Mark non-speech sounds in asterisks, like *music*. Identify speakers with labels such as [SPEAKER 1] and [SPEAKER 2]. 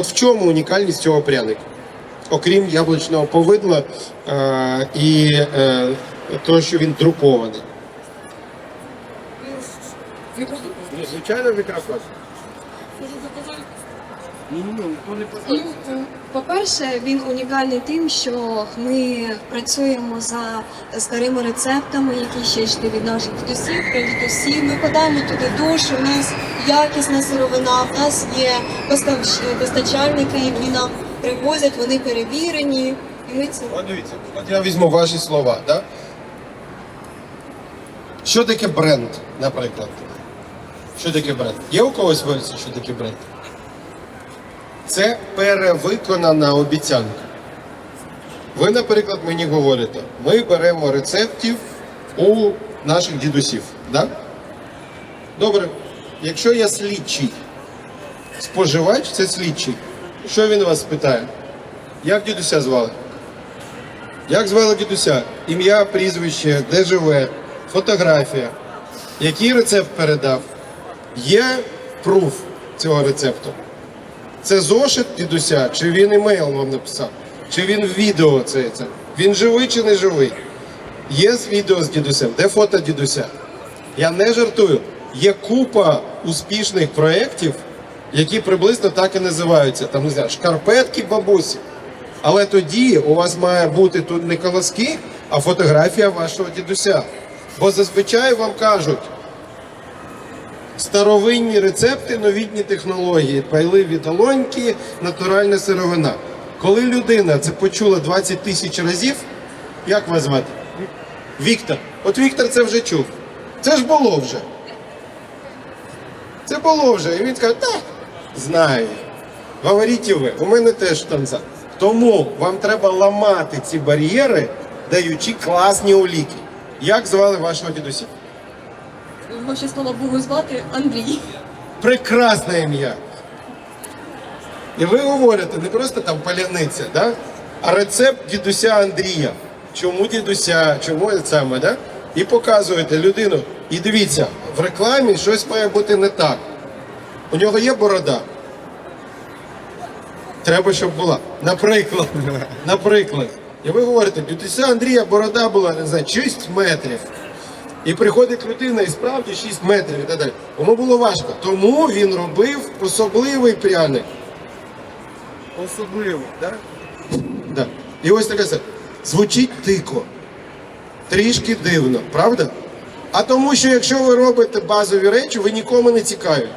[SPEAKER 1] В чому унікальність цього пряника? Окрім яблучного повидла е, і е, того, що він друкований. Звичайно, мікрофон.
[SPEAKER 2] Ну, По-перше, він унікальний тим, що ми працюємо за старими рецептами, які ще йшли від наших дідусів, прадідусів. Ми подаємо туди душу, у нас якісна сировина, в нас є постачальники, які нам привозять, вони перевірені. І ми це
[SPEAKER 1] От дивіться, от я візьму ваші слова. Да? Що таке бренд, наприклад? Що таке бренд? Є у когось версія, що таке бренд? Це перевиконана обіцянка. Ви, наприклад, мені говорите, ми беремо рецептів у наших дідусів. Да? Добре. Якщо я слідчий, споживач це слідчий. Що він вас питає? Як дідуся звали? Як звали дідуся? Ім'я, прізвище, де живе, фотографія. Який рецепт передав? Є пруф цього рецепту. Це зошит дідуся, чи він імейл вам написав, чи він відео це, це. Він живий чи не живий? Є відео з дідусем, де фото дідуся? Я не жартую. Є купа успішних проєктів, які приблизно так і називаються. Там не знаю, шкарпетки бабусі. Але тоді у вас має бути тут не колоски, а фотографія вашого дідуся. Бо зазвичай вам кажуть, старовинні рецепти, новітні технології, пайливі долоньки, натуральна сировина. Коли людина це почула 20 тисяч разів, як вас звати? Віктор. От Віктор це вже чув. Це ж було вже. Це було вже. І він каже, так, знаю. Говоріть і ви, у мене теж за. Тому вам треба ламати ці бар'єри, даючи класні уліки. Як звали вашого дідуся?
[SPEAKER 2] Його ще слава Богу звати Андрій.
[SPEAKER 1] Прекрасне ім'я. І ви говорите не просто там паляниця, да? а рецепт дідуся Андрія. Чому дідуся, чому це саме, да? І показуєте людину. І дивіться, в рекламі щось має бути не так. У нього є борода. Треба, щоб була. Наприклад, *laughs* наприклад. І ви говорите, дідуся Андрія борода була, не знаю, 6 метрів. І приходить людина і справді 6 метрів і так далі. Йому було важко. Тому він робив особливий пряник. Особливо, так? Да? І ось таке це. Звучить тико. Трішки дивно, правда? А тому, що якщо ви робите базові речі, ви нікому не цікаві.